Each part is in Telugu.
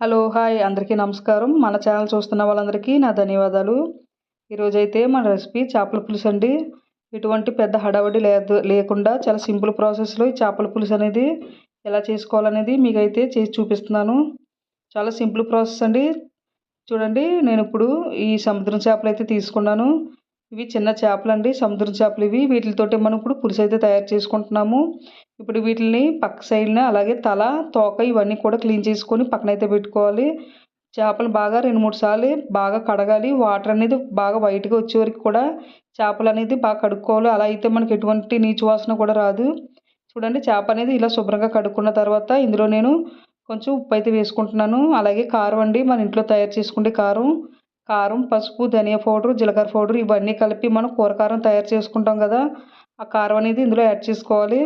Hello hi. అందరికీ నమస్కారం. మన ఛానల్ చూస్తున్న వాళ్ళందరికీ నా ధన్యవాదాలు. ఈరోజైతే మన రెసిపీ చేపల పులుసు అండి. ఎటువంటి పెద్ద హడావడి లేదు లేకుండా చాలా సింపుల్ ప్రాసెస్లో ఈ చేపల పులుసు అనేది ఎలా చేసుకోవాలనేది మీకైతే చేసి చూపిస్తున్నాను. చాలా సింపుల్ ప్రాసెస్ అండి. చూడండి నేను ఇప్పుడు ఈ సముద్రం చేపలు అయితే తీసుకున్నాను. ఇవి చిన్న చేపలు అండి సముద్ర చేపలు ఇవి. వీటితోటి మనం ఇప్పుడు పులుసు అయితే తయారు చేసుకుంటున్నాము. ఇప్పుడు వీటిని పక్క సైడ్న అలాగే తల తోక ఇవన్నీ కూడా క్లీన్ చేసుకొని పక్కనైతే పెట్టుకోవాలి. చేపలు బాగా రెండు మూడు సార్లు బాగా కడగాలి. వాటర్ అనేది బాగా వైట్గా వచ్చే వరకు కూడా చేపలు అనేది బాగా కడుక్కోవాలి. అలా అయితే మనకి ఎటువంటి నీచు వాసన కూడా రాదు. చూడండి చేప అనేది ఇలా శుభ్రంగా కడుక్కున్న తర్వాత ఇందులో నేను కొంచెం ఉప్పు అయితే వేసుకుంటున్నాను. అలాగే కారం అండి మన ఇంట్లో తయారు చేసుకుంటే కారం. కారం పసుపు ధనియా పౌడర్ జీలకర్ర పౌడర్ ఇవన్నీ కలిపి మనం కూర కారం తయారు చేసుకుంటాం కదా. ఆ కారం అనేది ఇందులో యాడ్ చేసుకోవాలి.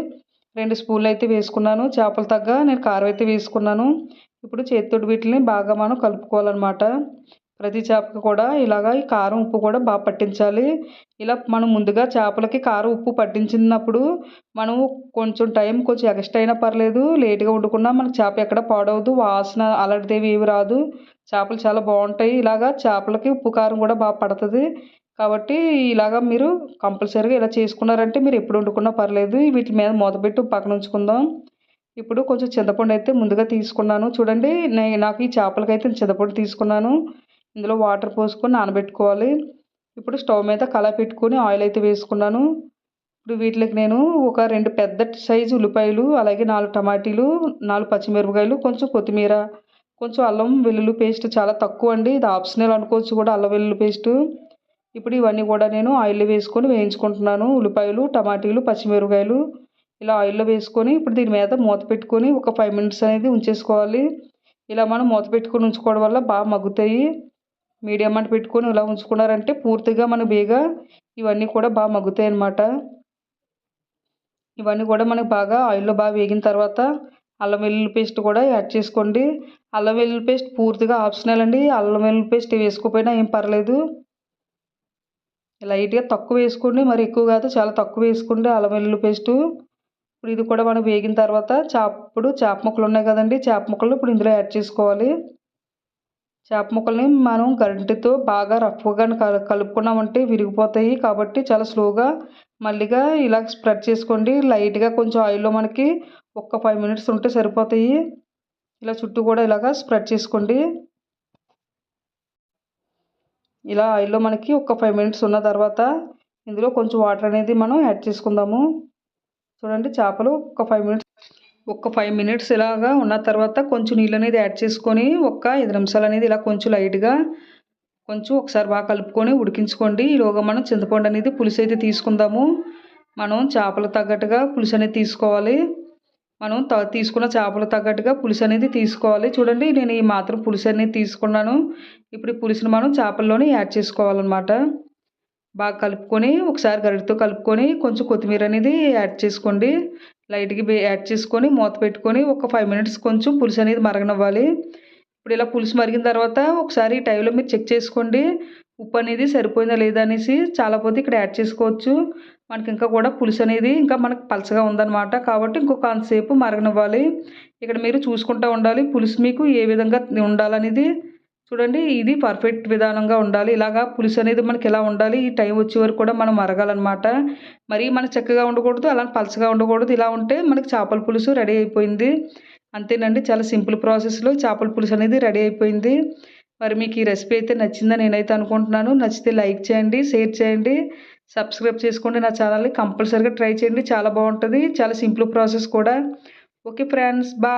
రెండు స్పూన్లు అయితే వేసుకున్నాను. చేపలు తగ్గ నేను కారం అయితే వేసుకున్నాను. ఇప్పుడు చేతితోటి వీటిని బాగా మనం కలుపుకోవాలన్నమాట. ప్రతి చేపకి కూడా ఇలాగ ఈ కారం ఉప్పు కూడా బాగా పట్టించాలి. ఇలా మనం ముందుగా చేపలకి కారం ఉప్పు పట్టించినప్పుడు మనం కొంచెం టైం కొంచెం ఎక్స్ట్రా అయినా పర్లేదు లేట్గా వండుకున్నా మనకి చేప ఎక్కడ పాడవద్దు వాసన అలాంటిది ఏవి రాదు. చేపలు చాలా బాగుంటాయి. ఇలాగా చేపలకి ఉప్పు కారం కూడా బాగా పడుతుంది. కాబట్టి ఇలాగ మీరు కంపల్సరీగా ఇలా చేసుకున్నారంటే మీరు ఎప్పుడు వండుకున్నా పర్లేదు. వీటి మీద మూత పక్కన ఉంచుకుందాం. ఇప్పుడు కొంచెం చింతపండు అయితే ముందుగా తీసుకున్నాను. చూడండి నేను నాకు ఈ చేపలకైతే చింతపండు తీసుకున్నాను. ఇందులో వాటర్ పోసుకొని నానబెట్టుకోవాలి. ఇప్పుడు స్టవ్ మీద కళ పెట్టుకొని ఆయిల్ అయితే వేసుకున్నాను. ఇప్పుడు వీటికి నేను ఒక రెండు పెద్ద సైజు ఉల్లిపాయలు అలాగే నాలుగు టమాటీలు నాలుగు పచ్చిమిరపకాయలు కొంచెం కొత్తిమీర కొంచెం అల్లం వెల్లుల్లి పేస్ట్ చాలా తక్కువ అండి ఇది ఆప్షనల్ అనుకోవచ్చు కూడా అల్లం వెల్లుల్లి పేస్టు. ఇప్పుడు ఇవన్నీ కూడా నేను ఆయిల్లో వేసుకొని వేయించుకుంటున్నాను. ఉల్లిపాయలు టమాటీలు పచ్చిమిరపకాయలు ఇలా ఆయిల్లో వేసుకొని ఇప్పుడు దీని మీద మూత పెట్టుకొని ఒక ఫైవ్ మినిట్స్ అనేది ఉంచేసుకోవాలి. ఇలా మనం మూత పెట్టుకొని ఉంచుకోవడం వల్ల బాగా మగ్గుతాయి. మీడియం మంట పెట్టుకొని ఇలా ఉంచుకున్నారంటే పూర్తిగా మన బీగ ఇవన్నీ కూడా బాగా మగ్గుతాయి అన్నమాట. ఇవన్నీ కూడా మనకు బాగా ఆయిల్లో బాగా వేగిన తర్వాత అల్లం వెల్లుల్లి పేస్ట్ కూడా యాడ్ చేసుకోండి. అల్లం వెల్లుల్లి పేస్ట్ పూర్తిగా ఆప్షనల్ అండి. అల్లం వెల్లుల్లి పేస్ట్ వేసుకోపోయినా ఏం పర్లేదు. లైట్గా తక్కువ వేసుకోండి. మరి ఎక్కువ కాదు చాలా తక్కువ వేసుకోండి అల్లం వెల్లుల్లి పేస్టు. ఇప్పుడు ఇది కూడా మనం వేగిన తర్వాత చేప ఇప్పుడు చేప ముక్కలు ఉన్నాయి కదండి. చేప ముక్కలు ఇప్పుడు ఇందులో యాడ్ చేసుకోవాలి. చేప ముక్కల్ని మనం గరిటెతో బాగా రఫ్గా కలుపుకున్నామంటే విరిగిపోతాయి. కాబట్టి చాలా స్లోగా మళ్ళీగా ఇలా స్ప్రెడ్ చేసుకోండి. లైట్గా కొంచెం ఆయిల్లో మనకి ఒక్క ఫైవ్ మినిట్స్ ఉంటే సరిపోతాయి. ఇలా చుట్టూ కూడా ఇలాగా స్ప్రెడ్ చేసుకోండి. ఇలా ఆయిల్లో మనకి ఒక ఫైవ్ మినిట్స్ ఉన్న తర్వాత ఇందులో కొంచెం వాటర్ అనేది మనం యాడ్ చేసుకుందాము. చూడండి చేపలు ఒక ఫైవ్ మినిట్స్ ఒక ఫైవ్ మినిట్స్ ఇలాగా ఉన్న తర్వాత కొంచెం నీళ్ళు అనేది యాడ్ చేసుకొని ఒక ఐదు నిమిషాలు అనేది ఇలా కొంచెం లైట్గా కొంచెం ఒకసారి బాగా కలుపుకొని ఉడికించుకోండి. ఈలోగా మనం చింతపండు అనేది పులుసు అయితే తీసుకుందాము. మనం చేపలు తగ్గట్టుగా పులుసు అనేది తీసుకోవాలి. మనం త తీసుకున్న చేపలు తగ్గట్టుగా పులుసు అనేది తీసుకోవాలి. చూడండి నేను ఈ మాత్రం పులుసు అనేది తీసుకున్నాను. ఇప్పుడు ఈ పులుసుని మనం చేపల్లోనే యాడ్ చేసుకోవాలన్నమాట. బాగా కలుపుకొని ఒకసారి గరిటతో కలుపుకొని కొంచెం కొత్తిమీర అనేది యాడ్ చేసుకోండి. లైట్గా యాడ్ చేసుకొని మూత పెట్టుకొని ఒక ఫైవ్ మినిట్స్ కొంచెం పులుసు అనేది మరగనివ్వాలి. ఇప్పుడు ఇలా పులుసు మరిగిన తర్వాత ఒకసారి ఈ టైంలో మీరు చెక్ చేసుకోండి. ఉప్పు అనేది సరిపోయిందా లేదా అనేసి చాలా పోతే ఇక్కడ యాడ్ చేసుకోవచ్చు. మనకి ఇంకా కూడా పులుసు అనేది ఇంకా మనకు పలచగా ఉందన్నమాట. కాబట్టి ఇంకొక అంతసేపు మరగనివ్వాలి. ఇక్కడ మీరు చూసుకుంటూ ఉండాలి పులుసు మీకు ఏ విధంగా ఉండాలనేది. చూడండి ఇది పర్ఫెక్ట్ విధానంగా ఉండాలి. ఇలాగా పులుసు అనేది మనకి ఎలా ఉండాలి? ఈ టైం వచ్చే వరకు కూడా మనం మరగాలన్నమాట మరీ మనకు చక్కగా ఉండకూడదు అలా పలచగా ఉండకూడదు. ఇలా ఉంటే మనకి చేపల పులుసు రెడీ అయిపోయింది. అంతేనండి చాలా సింపుల్ ప్రాసెస్లో చేపల పులుసు అనేది రెడీ అయిపోయింది. మరి మీకు ఈ రెసిపీ అయితే నచ్చిందని నేనైతే అనుకుంటున్నాను. నచ్చితే లైక్ చేయండి షేర్ చేయండి. సబ్స్క్రైబ్ చేసుకోండి నా ఛానల్ని కంపల్సరీగా ట్రై చేయండి. చాలా బాగుంటుంది. చాలా సింపుల్ ప్రాసెస్ కూడా. Okay friends bye